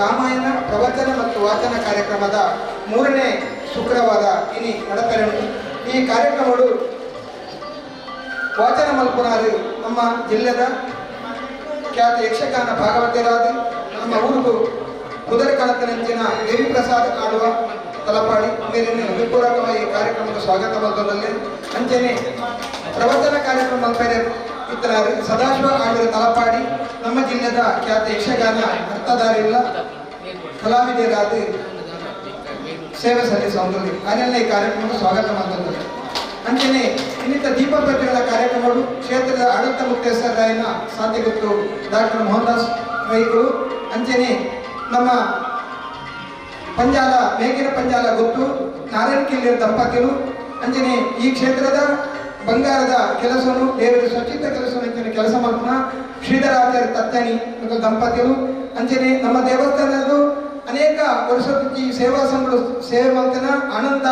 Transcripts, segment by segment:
ರಾಮಾಯಣ ಪ್ರವಚನ ಮತ್ತು ವಾಚನ ಕಾರ್ಯಕ್ರಮದ ಮೂರನೇ ಶುಕ್ರವಾರ ಇಲ್ಲಿ ನಡಪೆರಡು ಈ ಕಾರ್ಯಕ್ರಮಗಳು ವಾಚನ ಮಲ್ಪುನಾರು ನಮ್ಮ ಜಿಲ್ಲೆದ ಖ್ಯಾತ ಯಕ್ಷಗಾನ ಭಾಗವತರಾದ ನಮ್ಮ ಊರು ಕುದುರೆ ಕಣಕನಂಚಿನ ದೇವಿ ಪ್ರಸಾದ್ ಕಾಡುವ ತಲಪಾಡಿ ಮೇಲಿನ ಹೃತ್ಪೂರ್ವಕವಾಗಿ ಈ ಕಾರ್ಯಕ್ರಮಕ್ಕೆ ಸ್ವಾಗತ ಮಲ್ತದಲ್ಲಿ ಅಂಚನೆ ಪ್ರವಚನ ಕಾರ್ಯಕ್ರಮ ಮಲ್ಪೆರೆ ಇತ್ತನಾರು ಸದಾಶಿವ ಆಡಿದ ತಲಪಾಡಿ ನಮ್ಮ ಜಿಲ್ಲೆದ ಖ್ಯಾತ ಯಕ್ಷಗಾನ ಅರ್ಥಧಾರಿಲ್ಲ ಕಲಾವಿದರಾದ ಸೇವೆ ಸಲ್ಲಿಸುವಂಥದ್ದು ಅದನ್ನೆಲ್ಲ ಈ ಕಾರ್ಯಕ್ರಮಕ್ಕೆ ಸ್ವಾಗತ ಮಾಡುವಂಥದ್ದು ಅಂಚನೆ ಇನ್ನಿತರ ದೀಪ ಪ್ರಜ್ವಲನ ಕಾರ್ಯಕ್ರಮಗಳು ಕ್ಷೇತ್ರದ ಆಡಳಿತ ಮುಖ್ಯಸ್ಥರಾಯನ ಸಾಧ್ಯಗುತ್ತು ಡಾಕ್ಟರ್ ಮೋಹನ್ದಾಸ್ ರೈಗಳು ಅಂಚನೆ ನಮ್ಮ ಪಂಜಾಲ, ಮೇಗಿನ ಪಂಜಾಲ ಗೊತ್ತು ನಾರಾಯಣ ಕಿಲ್ಲಿಯ ದಂಪತಿಗಳು ಅಂಚನೆ ಈ ಕ್ಷೇತ್ರದ ಬಂಗಾರದ ಕೆಲಸವನ್ನು ದೇವರ ಸ್ವಚ್ಛತೆ ಕೆಲಸವನ್ನು ಕೆಲಸ ಮಾಡ್ತಾನ. ಶ್ರೀಧರಾಚಾರ್ಯ ತತ್ತಣಿ, ಮತ್ತು ದಂಪತಿಗಳು ಅಂಜನೇ, ನಮ್ಮ ದೇವಸ್ಥಾನದ್ದು ಅನೇಕ ವರ್ಷದ ಈ ಸೇವಾ ಸಂಘಗಳು ಸೇವಂತನ ಅನಂತ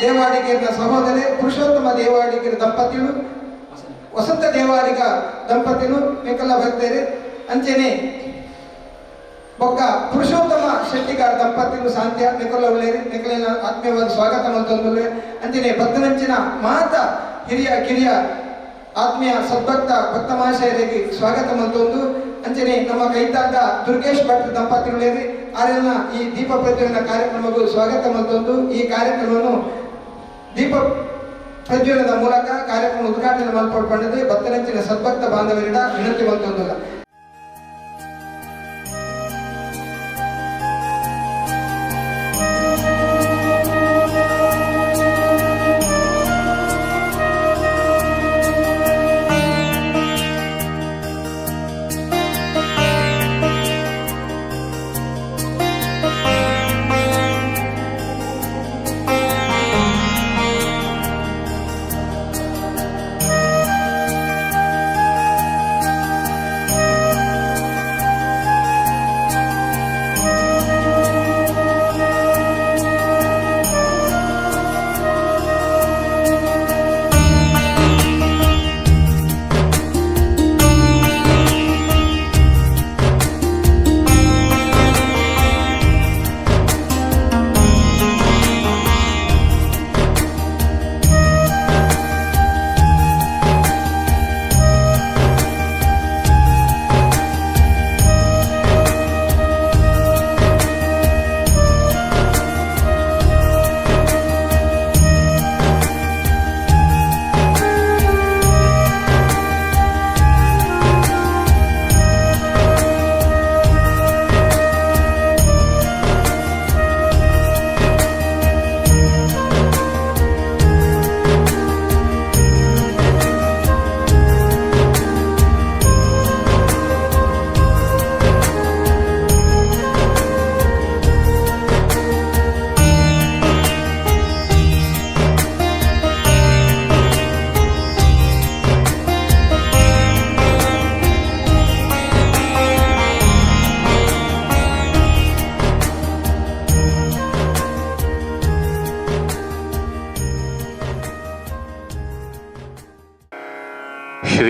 ದೇವಾಡಿಗರ ಸಹೋದರಿ ಪುರುಷೋತ್ತಮ ದೇವಾಡಿಗರ ದಂಪತಿಗಳು, ವಸಂತ ದೇವಾಡಿಗ ದಂಪತಿಗಳು ಮೇಕಲ್ಲ ಬರ್ತಾರೆ ಅಂಚೆನೆ ಬೊಕ್ಕ ಪುರುಷೋತ್ತಮ ಶೆಟ್ಟಿಗಾರ ದಂಪತಿಗಳು ಸಾಂತ್ಯ ಮೆಕಲ್ಲ ಉಳ್ಳೇರಿ ನಿಕೊಲಿನ ಆತ್ಮೀಯವಾದ ಸ್ವಾಗತ ಮಲ್ತೊಂದು ಅಂಚನೆ ಭಕ್ತನಂಚಿನ ಮಾತ ಹಿರಿಯ ಕಿರಿಯ ಆತ್ಮೀಯ ಸದ್ಭಕ್ತ ಭಕ್ತ ಮಹಾಶಯರಿಗೆ ಸ್ವಾಗತ ಮಲ್ತೊಂದು ಅಂಚನೆ ನಮ್ಮ ಕೈತಾದ ದುರ್ಗೇಶ್ ಭಟ್ ದಂಪತಿಗಳೇರಿ ಆರೆಲ್ಲ ಈ ದೀಪ ಪ್ರಜ್ವಲನ ಕಾರ್ಯಕ್ರಮಕ್ಕೂ ಸ್ವಾಗತ ಮತ್ತೊಂದು. ಈ ಕಾರ್ಯಕ್ರಮವನ್ನು ದೀಪ ಪ್ರಜ್ವಲನದ ಮೂಲಕ ಕಾರ್ಯಕ್ರಮ ಉದ್ಘಾಟನೆ ಮಲ್ಪಡ್ಕೊಂಡಿದೆ ಭಕ್ತನಂಚಿನ ಸದ್ಭಕ್ತ ಬಾಂಧವರಿಡ ವಿನಂತಿ ಮಲ್ತೊಂದಿಲ್ಲ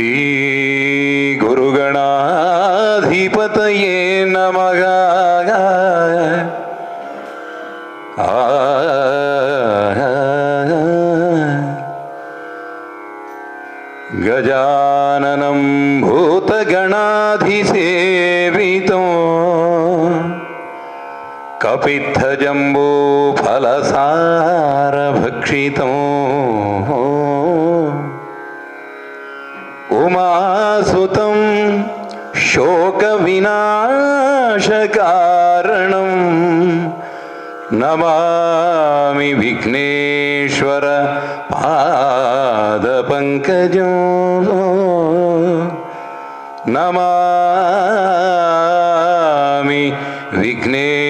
श्रीगुरुगणाधिपतये नमः। गजाननं फलसार कपित्थजम्बूफलसारभक्षितो उमासुतं शोकविनाशकारणं नमामि विघ्नेश्वर पादपङ्कजो नमामि विघ्नेश्वर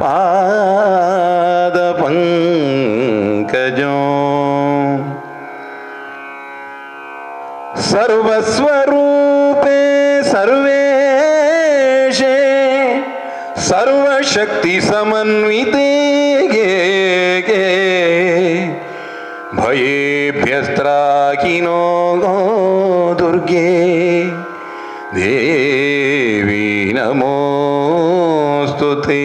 पादपङ्कजो सर्वस्वरूपे सर्वेशे सर्वशक्तिसमन्विते गे गे भयेभ्यस्त्राकिनो दुर्गे देवी नमोऽस्तु ते।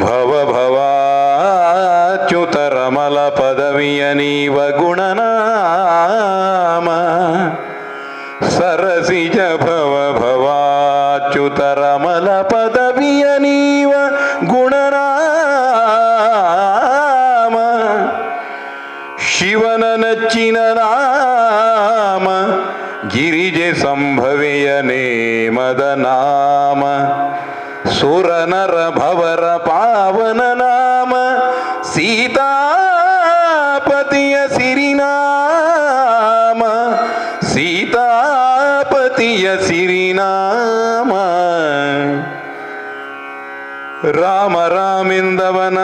ಭವ ಭವಾಚ್ಯುತರಮಲ ಪದವಿಯ ನೀವ ಗುಣನಾಮ ಸರಸಿಜ ಭವ ಭವಾಚ್ಯುತರಮಲ ಪದವಿಯ ನೀವ ಗುಣನಾಮ ಶಿವನ ನಚ್ಚಿನ ನಾಮ ಗಿರಿಜೆ ಸಂಭವೆಯ ನೇಮದ ನಾಮ ಸುರನರ ಭವರ ಪಾವನ ನಾಮ ಸೀತಾಪತಿಯ ಸಿರಿನಾಮ ಸೀತಾಪತಿಯ ಸಿರಿನಾಮ. ರಾಮ ರಾಮೆಂದವನ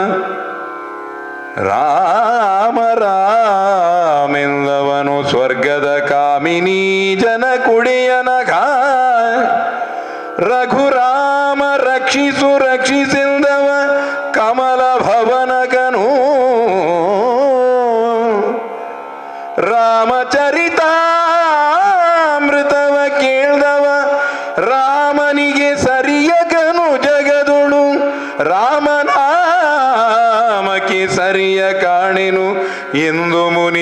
ರಾಮ ರಾಮೆಂದವನು ಸ್ವರ್ಗದ ಕಾಮಿನಿ ಜನ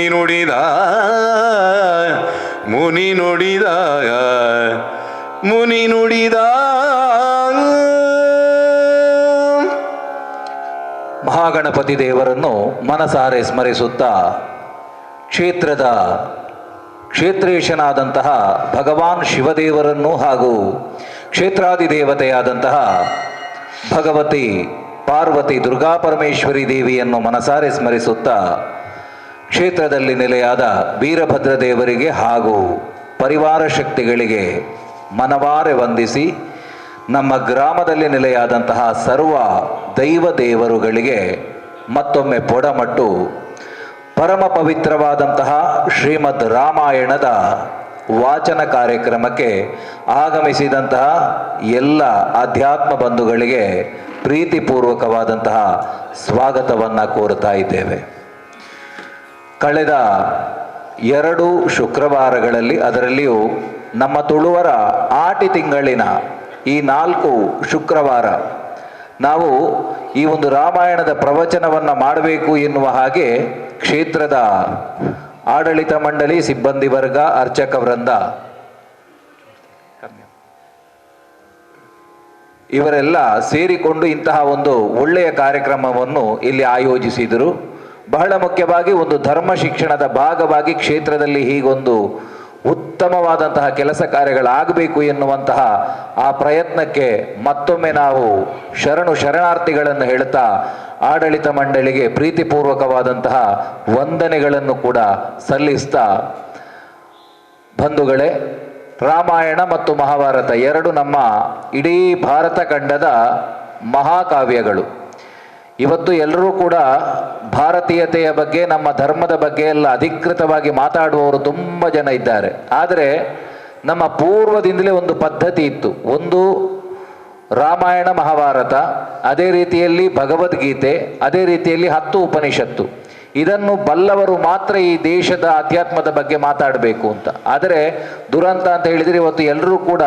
ನುಡಿದ ಮುನಿ ನುಡಿದ ಮುನಿ ನುಡಿದ ಮಹಾಗಣಪತಿ ದೇವರನ್ನು ಮನಸಾರೆ ಸ್ಮರಿಸುತ್ತಾ ಕ್ಷೇತ್ರದ ಕ್ಷೇತ್ರೇಶನಾದಂತಹ ಭಗವಾನ್ ಶಿವದೇವರನ್ನು ಹಾಗೂ ಕ್ಷೇತ್ರಾದಿ ದೇವತೆಯಾದಂತಹ ಭಗವತಿ ಪಾರ್ವತಿ ದುರ್ಗಾ ಪರಮೇಶ್ವರಿ ದೇವಿಯನ್ನು ಮನಸಾರೆ ಸ್ಮರಿಸುತ್ತಾ ಕ್ಷೇತ್ರದಲ್ಲಿ ನೆಲೆಯಾದ ವೀರಭದ್ರ ದೇವರಿಗೆ ಹಾಗೂ ಪರಿವಾರ ಶಕ್ತಿಗಳಿಗೆ ಮನವಾರೆ ವಂದಿಸಿ ನಮ್ಮ ಗ್ರಾಮದಲ್ಲಿ ನೆಲೆಯಾದಂತಹ ಸರ್ವ ದೈವ ದೇವರುಗಳಿಗೆ ಮತ್ತೊಮ್ಮೆ ಪೊಡಮಟ್ಟು ಪರಮ ಪವಿತ್ರವಾದಂತಹ ಶ್ರೀಮದ್ ರಾಮಾಯಣದ ವಾಚನ ಕಾರ್ಯಕ್ರಮಕ್ಕೆ ಆಗಮಿಸಿದಂತಹ ಎಲ್ಲ ಆಧ್ಯಾತ್ಮ ಬಂಧುಗಳಿಗೆ ಪ್ರೀತಿಪೂರ್ವಕವಾದಂತಹ ಸ್ವಾಗತವನ್ನು ಕೋರುತ್ತಾ ಇದ್ದೇವೆ. ಕಳೆದ ಎರಡು ಶುಕ್ರವಾರಗಳಲ್ಲಿ ಅದರಲ್ಲಿಯೂ ನಮ್ಮ ತುಳುವರ ಆಟಿ ತಿಂಗಳಿನ ಈ ನಾಲ್ಕು ಶುಕ್ರವಾರ ನಾವು ಈ ಒಂದು ರಾಮಾಯಣದ ಪ್ರವಚನವನ್ನು ಮಾಡಬೇಕು ಎನ್ನುವ ಹಾಗೆ ಕ್ಷೇತ್ರದ ಆಡಳಿತ ಮಂಡಳಿ, ಸಿಬ್ಬಂದಿ ವರ್ಗ, ಅರ್ಚಕ ವೃಂದ ಇವರೆಲ್ಲ ಸೇರಿಕೊಂಡು ಇಂತಹ ಒಂದು ಒಳ್ಳೆಯ ಕಾರ್ಯಕ್ರಮವನ್ನು ಇಲ್ಲಿ ಆಯೋಜಿಸಿದರು. ಬಹಳ ಮುಖ್ಯವಾಗಿ ಒಂದು ಧರ್ಮ ಶಿಕ್ಷಣದ ಭಾಗವಾಗಿ ಕ್ಷೇತ್ರದಲ್ಲಿ ಹೀಗೊಂದು ಉತ್ತಮವಾದಂತಹ ಕೆಲಸ ಕಾರ್ಯಗಳಾಗಬೇಕು ಎನ್ನುವಂತಹ ಆ ಪ್ರಯತ್ನಕ್ಕೆ ಮತ್ತೊಮ್ಮೆ ನಾವು ಶರಣು ಶರಣಾರ್ಥಿಗಳನ್ನು ಹೇಳ್ತಾ ಆಡಳಿತ ಮಂಡಳಿಗೆ ಪ್ರೀತಿಪೂರ್ವಕವಾದಂತಹ ವಂದನೆಗಳನ್ನು ಕೂಡ ಸಲ್ಲಿಸ್ತಾ. ಬಂಧುಗಳೇ, ರಾಮಾಯಣ ಮತ್ತು ಮಹಾಭಾರತ ಎರಡು ನಮ್ಮ ಇಡೀ ಭಾರತ ಖಂಡದ ಮಹಾಕಾವ್ಯಗಳು. ಇವತ್ತು ಎಲ್ಲರೂ ಕೂಡ ಭಾರತೀಯತೆಯ ಬಗ್ಗೆ, ನಮ್ಮ ಧರ್ಮದ ಬಗ್ಗೆ ಎಲ್ಲ ಅಧಿಕೃತವಾಗಿ ಮಾತಾಡುವವರು ತುಂಬ ಜನ ಇದ್ದಾರೆ. ಆದರೆ ನಮ್ಮ ಪೂರ್ವದಿಂದಲೇ ಒಂದು ಪದ್ಧತಿ ಇತ್ತು. ಒಂದು ರಾಮಾಯಣ ಮಹಾಭಾರತ, ಅದೇ ರೀತಿಯಲ್ಲಿ ಭಗವದ್ಗೀತೆ, ಅದೇ ರೀತಿಯಲ್ಲಿ ಹತ್ತು ಉಪನಿಷತ್ತು. ಇದನ್ನು ಬಲ್ಲವರು ಮಾತ್ರ ಈ ದೇಶದ ಅಧ್ಯಾತ್ಮದ ಬಗ್ಗೆ ಮಾತಾಡಬೇಕು ಅಂತ. ಆದರೆ ದುರಂತ ಅಂತ ಹೇಳಿದರೆ ಇವತ್ತು ಎಲ್ಲರೂ ಕೂಡ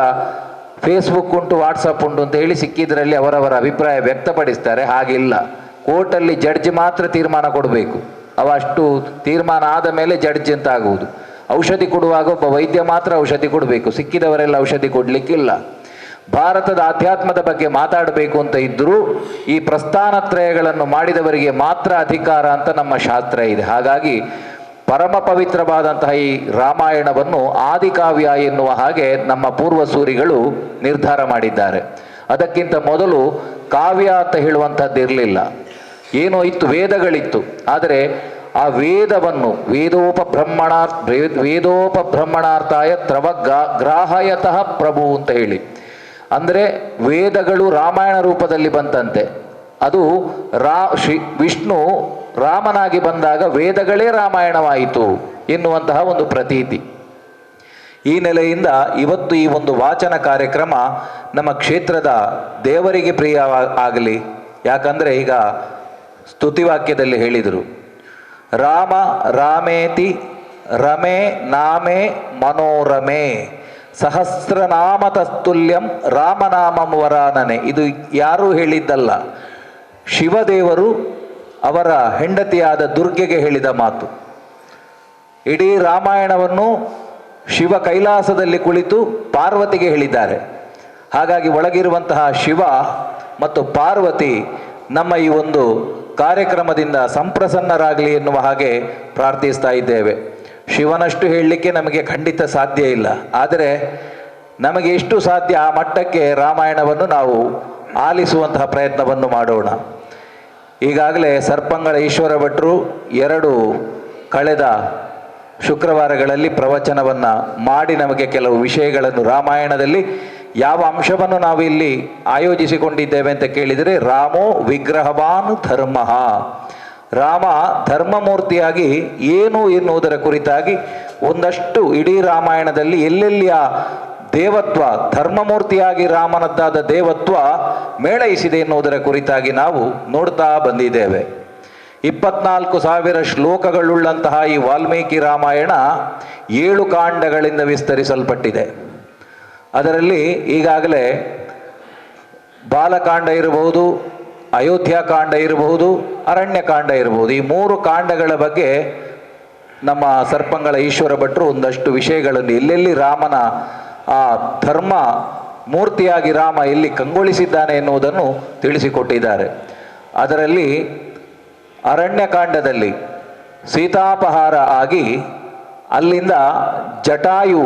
ಫೇಸ್ಬುಕ್ ಉಂಟು ವಾಟ್ಸಪ್ ಉಂಟು ಅಂತ ಹೇಳಿ ಸಿಕ್ಕಿದ್ರಲ್ಲಿ ಅವರವರ ಅಭಿಪ್ರಾಯ ವ್ಯಕ್ತಪಡಿಸ್ತಾರೆ. ಹಾಗಿಲ್ಲ. ಕೋರ್ಟಲ್ಲಿ ಜಡ್ಜ್ ಮಾತ್ರ ತೀರ್ಮಾನ ಕೊಡಬೇಕು. ಅವ ಅಷ್ಟು ತೀರ್ಮಾನ ಆದ ಮೇಲೆ ಜಡ್ಜ್ ಅಂತ ಆಗುವುದು? ಔಷಧಿ ಕೊಡುವಾಗ ಒಬ್ಬ ವೈದ್ಯ ಮಾತ್ರ ಔಷಧಿ ಕೊಡಬೇಕು. ಸಿಕ್ಕಿದವರೆಲ್ಲ ಔಷಧಿ ಕೊಡಲಿಕ್ಕಿಲ್ಲ. ಭಾರತದ ಆಧ್ಯಾತ್ಮದ ಬಗ್ಗೆ ಮಾತಾಡಬೇಕು ಅಂತ ಇದ್ದರೂ ಈ ಪ್ರಸ್ಥಾನತ್ರಯಗಳನ್ನು ಮಾಡಿದವರಿಗೆ ಮಾತ್ರ ಅಧಿಕಾರ ಅಂತ ನಮ್ಮ ಶಾಸ್ತ್ರ ಇದೆ. ಹಾಗಾಗಿ ಪರಮ ಪವಿತ್ರವಾದಂತಹ ಈ ರಾಮಾಯಣವನ್ನು ಆದಿಕಾವ್ಯ ಎನ್ನುವ ಹಾಗೆ ನಮ್ಮ ಪೂರ್ವಸೂರಿಗಳು ನಿರ್ಧಾರ ಮಾಡಿದ್ದಾರೆ. ಅದಕ್ಕಿಂತ ಮೊದಲು ಕಾವ್ಯ ಅಂತ ಹೇಳುವಂಥದ್ದು ಇರಲಿಲ್ಲ. ಏನೋ ಇತ್ತು, ವೇದಗಳಿತ್ತು. ಆದರೆ ಆ ವೇದವನ್ನು ವೇದೋಪಬ್ರಹ್ಮಣಾರ್ ವೇದೋಪಬ್ರಹ್ಮಣಾರ್ಥಾಯ ತ್ರವ ಗ್ರಾ ಗ್ರಾಹಯತಃ ಪ್ರಭು ಅಂತ ಹೇಳಿ. ಅಂದರೆ ವೇದಗಳು ರಾಮಾಯಣ ರೂಪದಲ್ಲಿ ಬಂತಂತೆ. ಅದು ರಾ ಶ್ರೀ ವಿಷ್ಣು ರಾಮನಾಗಿ ಬಂದಾಗ ವೇದಗಳೇ ರಾಮಾಯಣವಾಯಿತು ಎನ್ನುವಂತಹ ಒಂದು ಪ್ರತೀತಿ. ಈ ನೆಲೆಯಿಂದ ಇವತ್ತು ಈ ಒಂದು ವಾಚನ ಕಾರ್ಯಕ್ರಮ ನಮ್ಮ ಕ್ಷೇತ್ರದ ದೇವರಿಗೆ ಪ್ರಿಯ ಆಗಲಿ, ಯಾಕಂದರೆ ಈಗ ಸ್ತುತಿವಾಕ್ಯದಲ್ಲಿ ಹೇಳಿದರು. ರಾಮ ರಾಮೇತಿ ರಮೇ ನಾಮೇ ಮನೋರಮೆ ಸಹಸ್ರನಾಮ ತಸ್ತುಲ್ಯಂ ರಾಮನಾಮಂ ವರಾನನೆ. ಇದು ಯಾರೂ ಹೇಳಿದ್ದಲ್ಲ. ಶಿವದೇವರು ಅವರ ಹೆಂಡತಿಯಾದ ದುರ್ಗೆಗೆ ಹೇಳಿದ ಮಾತು. ಇಡೀ ರಾಮಾಯಣವನ್ನು ಶಿವ ಕೈಲಾಸದಲ್ಲಿ ಕುಳಿತು ಪಾರ್ವತಿಗೆ ಹೇಳಿದ್ದಾರೆ. ಹಾಗಾಗಿ ಒಳಗಿರುವಂತಹ ಶಿವ ಮತ್ತು ಪಾರ್ವತಿ ನಮ್ಮ ಈ ಒಂದು ಕಾರ್ಯಕ್ರಮದಿಂದ ಸಂಪ್ರಸನ್ನರಾಗಲಿ ಎನ್ನುವ ಹಾಗೆ ಪ್ರಾರ್ಥಿಸ್ತಾ ಇದ್ದೇವೆ. ಶಿವನಷ್ಟು ಹೇಳಲಿಕ್ಕೆ ನಮಗೆ ಖಂಡಿತ ಸಾಧ್ಯ ಇಲ್ಲ. ಆದರೆ ನಮಗೆ ಎಷ್ಟು ಸಾಧ್ಯ ಆ ಮಟ್ಟಕ್ಕೆ ರಾಮಾಯಣವನ್ನು ನಾವು ಆಲಿಸುವಂತಹ ಪ್ರಯತ್ನವನ್ನು ಮಾಡೋಣ. ಈಗಾಗಲೇ ಸರ್ಪಂಗಳ ಈಶ್ವರ ಭಟ್ರು ಎರಡು ಕಳೆದ ಶುಕ್ರವಾರಗಳಲ್ಲಿ ಪ್ರವಚನವನ್ನು ಮಾಡಿ ನಮಗೆ ಕೆಲವು ವಿಷಯಗಳನ್ನು ರಾಮಾಯಣದಲ್ಲಿ ಯಾವ ಅಂಶವನ್ನು ನಾವು ಇಲ್ಲಿ ಆಯೋಜಿಸಿಕೊಂಡಿದ್ದೇವೆ ಅಂತ ಕೇಳಿದರೆ ರಾಮೋ ವಿಗ್ರಹವಾನ್ ಧರ್ಮ. ರಾಮ ಧರ್ಮಮೂರ್ತಿಯಾಗಿ ಏನು ಎನ್ನುವುದರ ಕುರಿತಾಗಿ ಒಂದಷ್ಟು ಇಡೀ ರಾಮಾಯಣದಲ್ಲಿ ಎಲ್ಲೆಲ್ಲಿ ಆ ದೇವತ್ವ, ಧರ್ಮಮೂರ್ತಿಯಾಗಿ ರಾಮನದ್ದಾದ ದೇವತ್ವ ಮೇಳೈಸಿದೆ ಎನ್ನುವುದರ ಕುರಿತಾಗಿ ನಾವು ನೋಡ್ತಾ ಬಂದಿದ್ದೇವೆ. ಇಪ್ಪತ್ನಾಲ್ಕು ಸಾವಿರ ಶ್ಲೋಕಗಳುಳ್ಳಂತಹ ಈ ವಾಲ್ಮೀಕಿ ರಾಮಾಯಣ ಏಳು ಕಾಂಡಗಳಿಂದ ವಿಸ್ತರಿಸಲ್ಪಟ್ಟಿದೆ. ಅದರಲ್ಲಿ ಈಗಾಗಲೇ ಬಾಲಕಾಂಡ ಇರಬಹುದು ಅಯೋಧ್ಯಾಕಾಂಡ ಇರಬಹುದು, ಅರಣ್ಯಕಾಂಡ ಇರಬಹುದು. ಈ ಮೂರು ಕಾಂಡಗಳ ಬಗ್ಗೆ ನಮ್ಮ ಸರ್ಪಂಗಳ ಈಶ್ವರ ಭಟ್ರು ಒಂದಷ್ಟು ವಿಷಯಗಳನ್ನು ಎಲ್ಲೆಲ್ಲಿ ರಾಮನ ಆ ಧರ್ಮ ಮೂರ್ತಿಯಾಗಿ ರಾಮ ಎಲ್ಲಿ ಕಂಗೊಳಿಸಿದ್ದಾನೆ ಎನ್ನುವುದನ್ನು ತಿಳಿಸಿಕೊಟ್ಟಿದ್ದಾರೆ. ಅದರಲ್ಲಿ ಅರಣ್ಯಕಾಂಡದಲ್ಲಿ ಸೀತಾಪಹಾರ ಆಗಿ ಅಲ್ಲಿಂದ ಜಟಾಯು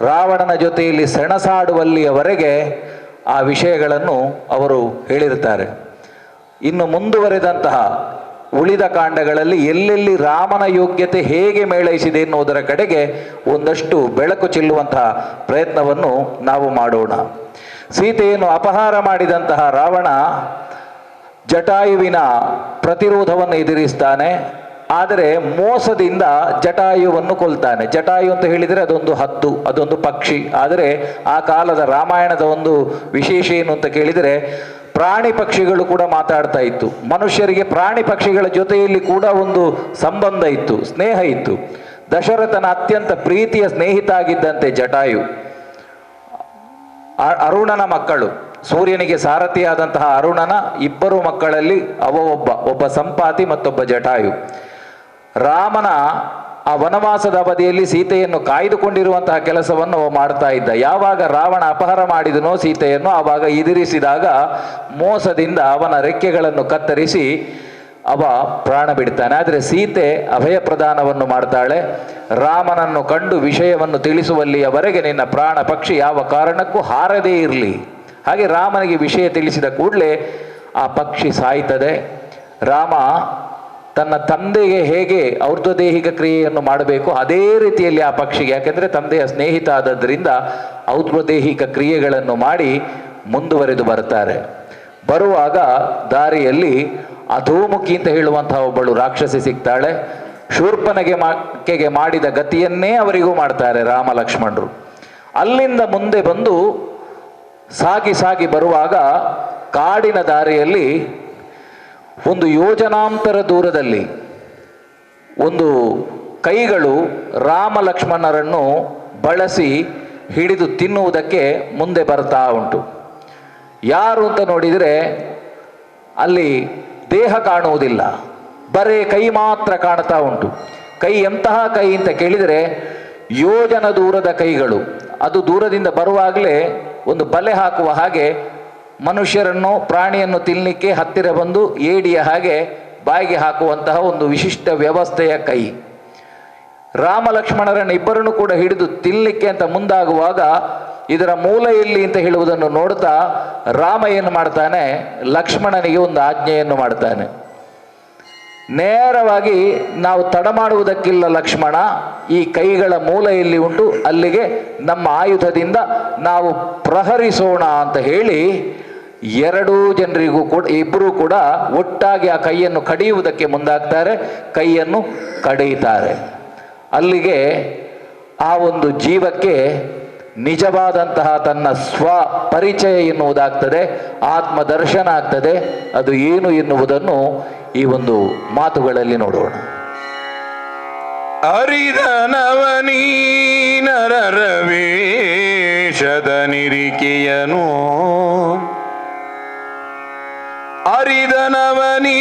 ರಾವಣನ ಜೊತೆಯಲ್ಲಿ ಸೆಣಸಾಡುವಲ್ಲಿಯವರೆಗೆ ಆ ವಿಷಯಗಳನ್ನು ಅವರು ಹೇಳಿರುತ್ತಾರೆ. ಇನ್ನು ಮುಂದುವರೆದಂತಹ ಉಳಿದ ಕಾಂಡಗಳಲ್ಲಿ ಎಲ್ಲೆಲ್ಲಿ ರಾಮನ ಯೋಗ್ಯತೆ ಹೇಗೆ ಮೇಳೈಸಿದೆ ಎನ್ನುವುದರ ಕಡೆಗೆ ಒಂದಷ್ಟು ಬೆಳಕು ಚೆಲ್ಲುವಂತಹ ಪ್ರಯತ್ನವನ್ನು ನಾವು ಮಾಡೋಣ. ಸೀತೆಯನ್ನು ಅಪಹಾರ ಮಾಡಿದಂತಹ ರಾವಣ ಜಟಾಯುವಿನ ಪ್ರತಿರೋಧವನ್ನು ಎದುರಿಸ್ತಾನೆ, ಆದರೆ ಮೋಸದಿಂದ ಜಟಾಯುವನ್ನು ಕೊಲ್ತಾನೆ. ಜಟಾಯು ಅಂತ ಹೇಳಿದರೆ ಅದೊಂದು ಹದ್ದು, ಅದೊಂದು ಪಕ್ಷಿ. ಆದರೆ ಆ ಕಾಲದ ರಾಮಾಯಣದ ಒಂದು ವಿಶೇಷ ಏನು ಅಂತ ಕೇಳಿದರೆ ಪ್ರಾಣಿ ಪಕ್ಷಿಗಳು ಕೂಡ ಮಾತಾಡ್ತಾ ಇತ್ತು. ಮನುಷ್ಯರಿಗೆ ಪ್ರಾಣಿ ಪಕ್ಷಿಗಳ ಜೊತೆಯಲ್ಲಿ ಕೂಡ ಒಂದು ಸಂಬಂಧ ಇತ್ತು, ಸ್ನೇಹ ಇತ್ತು. ದಶರಥನ ಅತ್ಯಂತ ಪ್ರೀತಿಯ ಸ್ನೇಹಿತ ಆಗಿದ್ದಂತೆ ಜಟಾಯು ಅರುಣನ ಮಕ್ಕಳು, ಸೂರ್ಯನಿಗೆ ಸಾರಥಿಯಾದಂತಹ ಅರುಣನ ಇಬ್ಬರು ಮಕ್ಕಳಲ್ಲಿ ಅವ ಒಬ್ಬ ಒಬ್ಬ ಸಂಪಾತಿ ಮತ್ತೊಬ್ಬ ಜಟಾಯು. ರಾಮನ ಆ ವನವಾಸದ ಅವಧಿಯಲ್ಲಿ ಸೀತೆಯನ್ನು ಕಾಯ್ದುಕೊಂಡಿರುವಂತಹ ಕೆಲಸವನ್ನು ಮಾಡ್ತಾ ಇದ್ದ. ಯಾವಾಗ ರಾವಣ ಅಪಹಾರ ಮಾಡಿದನೋ ಸೀತೆಯನ್ನು ಆವಾಗ ಎದುರಿಸಿದಾಗ ಮೋಸದಿಂದ ಅವನ ರೆಕ್ಕೆಗಳನ್ನು ಕತ್ತರಿಸಿ ಅವ ಪ್ರಾಣ ಬಿಡ್ತಾನೆ. ಆದರೆ ಸೀತೆ ಅಭಯ ಪ್ರದಾನವನ್ನು ಮಾಡ್ತಾಳೆ. ರಾಮನನ್ನು ಕಂಡು ವಿಷಯವನ್ನು ತಿಳಿಸುವಲ್ಲಿಯವರೆಗೆ ನಿನ್ನ ಪ್ರಾಣ ಪಕ್ಷಿ ಯಾವ ಕಾರಣಕ್ಕೂ ಹಾರದೇ ಇರಲಿ. ಹಾಗೆ ರಾಮನಿಗೆ ವಿಷಯ ತಿಳಿಸಿದ ಕೂಡಲೇ ಆ ಪಕ್ಷಿ ಸಾಯ್ತದೆ. ರಾಮ ತನ್ನ ತಂದೆಗೆ ಹೇಗೆ ಔರ್ಧ್ವದೇಹಿಕ ಕ್ರಿಯೆಯನ್ನು ಮಾಡಬೇಕು ಅದೇ ರೀತಿಯಲ್ಲಿ ಆ ಪಕ್ಷಿಗೆ, ಯಾಕೆಂದರೆ ತಂದೆಯ ಸ್ನೇಹಿತ ಆದದ್ರಿಂದ ಔರ್ಧ್ವದೇಹಿಕ ಕ್ರಿಯೆಗಳನ್ನು ಮಾಡಿ ಮುಂದುವರೆದು ಬರ್ತಾರೆ ಬರುವಾಗ ದಾರಿಯಲ್ಲಿ ಅಧೋಮುಖಿ ಅಂತ ಹೇಳುವಂತಹ ಒಬ್ಬಳು ರಾಕ್ಷಸಿ ಸಿಗ್ತಾಳೆ. ಶೂರ್ಪನಗೆ ಮಾಕೆಗೆ ಮಾಡಿದ ಗತಿಯನ್ನೇ ಅವರಿಗೂ ಮಾಡ್ತಾರೆ ರಾಮ ಲಕ್ಷ್ಮಣರು. ಅಲ್ಲಿಂದ ಮುಂದೆ ಬಂದು ಸಾಗಿ ಸಾಗಿ ಬರುವಾಗ ಕಾಡಿನ ದಾರಿಯಲ್ಲಿ ಒಂದು ಯೋಜನಾಂತರ ದೂರದಲ್ಲಿ ಒಂದು ಕೈಗಳು ರಾಮ ಲಕ್ಷ್ಮಣರನ್ನು ಬಳಸಿ ಹಿಡಿದು ತಿನ್ನುವುದಕ್ಕೆ ಮುಂದೆ ಬರ್ತಾ ಉಂಟು. ಯಾರು ಅಂತ ನೋಡಿದರೆ ಅಲ್ಲಿ ದೇಹ ಕಾಣುವುದಿಲ್ಲ. ಬರೇ ಕೈ ಮಾತ್ರ ಕಾಣ್ತಾ ಉಂಟು. ಕೈ ಎಂತಹ ಕೈ ಅಂತ ಕೇಳಿದರೆ ಯೋಜನ ದೂರದ ಕೈಗಳು. ಅದು ದೂರದಿಂದ ಬರುವಾಗಲೇ ಒಂದು ಬಲೆ ಹಾಕುವ ಹಾಗೆ ಮನುಷ್ಯರನ್ನು, ಪ್ರಾಣಿಯನ್ನು ತಿನ್ನಲಿಕ್ಕೆ ಹತ್ತಿರ ಬಂದು ಏಡಿಯ ಹಾಗೆ ಬಾಯಿಗೆ ಹಾಕುವಂತಹ ಒಂದು ವಿಶಿಷ್ಟ ವ್ಯವಸ್ಥೆಯ ಕೈ. ರಾಮ ಲಕ್ಷ್ಮಣರನ್ನು ಇಬ್ಬರನ್ನು ಕೂಡ ಹಿಡಿದು ತಿನ್ನಲಿಕ್ಕೆ ಅಂತ ಮುಂದಾಗುವಾಗ ಇದರ ಮೂಲ ಎಲ್ಲಿ ಅಂತ ಹೇಳುವುದನ್ನು ನೋಡ್ತಾ ರಾಮ ಏನು ಮಾಡ್ತಾನೆ, ಲಕ್ಷ್ಮಣನಿಗೆ ಒಂದು ಆಜ್ಞೆಯನ್ನು ಮಾಡ್ತಾನೆ. ನೇರವಾಗಿ ನಾವು ತಡ ಮಾಡುವುದಕ್ಕಿಲ್ಲ ಲಕ್ಷ್ಮಣ, ಈ ಕೈಗಳ ಮೂಲ ಎಲ್ಲಿ ಉಂಟು ಅಲ್ಲಿಗೆ ನಮ್ಮ ಆಯುಧದಿಂದ ನಾವು ಪ್ರಹರಿಸೋಣ ಅಂತ ಹೇಳಿ ಎರಡೂ ಜನರಿಗೂ ಕೂಡ ಇಬ್ಬರೂ ಕೂಡ ಒಟ್ಟಾಗಿ ಆ ಕೈಯನ್ನು ಕಡಿಯುವುದಕ್ಕೆ ಮುಂದಾಗ್ತಾರೆ, ಕೈಯನ್ನು ಕಡಿಯುತ್ತಾರೆ ಅಲ್ಲಿಗೆ ಆ ಒಂದು ಜೀವಕ್ಕೆ ನಿಜವಾದಂತಹ ತನ್ನ ಸ್ವ ಪರಿಚಯ ಎನ್ನುವುದಾಗ್ತದೆ ಆತ್ಮ ದರ್ಶನ ಆಗ್ತದೆ, ಅದು ಏನು ಎನ್ನುವುದನ್ನು ಈ ಒಂದು ಮಾತುಗಳಲ್ಲಿ ನೋಡೋಣ. ಅರಿದನವನೀ ನರರ ವೇಷದ ನಿರಿಕೆಯನು. ಅರಿದನವನೀ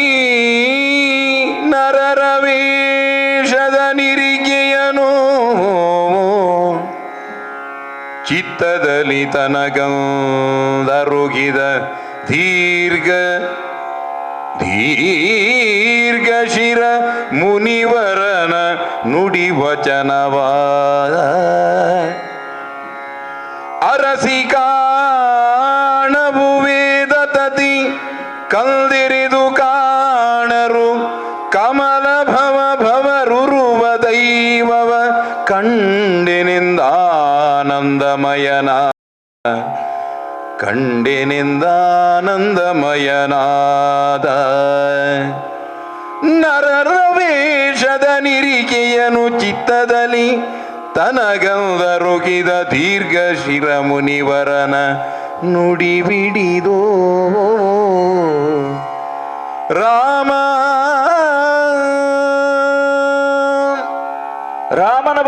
ನರರ ವೇಷದ ನಿರಿಕೆಯನು ಚಿತ್ತದಲ್ಲಿ ತನಗಂದರುಗಿದ ದೀರ್ಘ ದೀರ್ಘ ಶಿರ ಮುನಿವರನ ನುಡಿ ವಚನವಾದ ಅರಸಿ ಕಂಡಿನಿಂದಾನಂದಮಯನ ಕಂಡಿನಿಂದ ಆನಂದಮಯನಾದ ವೇಷದ ನಿರಿಕೆಯನು ಚಿತ್ತದಲ್ಲಿ ತನಗಂದರುಗಿದ ದೀರ್ಘ ಶಿರ ಮುನಿವರನ ನುಡಿಬಿಡಿದೋ ರಾಮ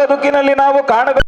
ಬದುಕಿನಲ್ಲಿ ನಾವು ಕಾಣಬೇಕು.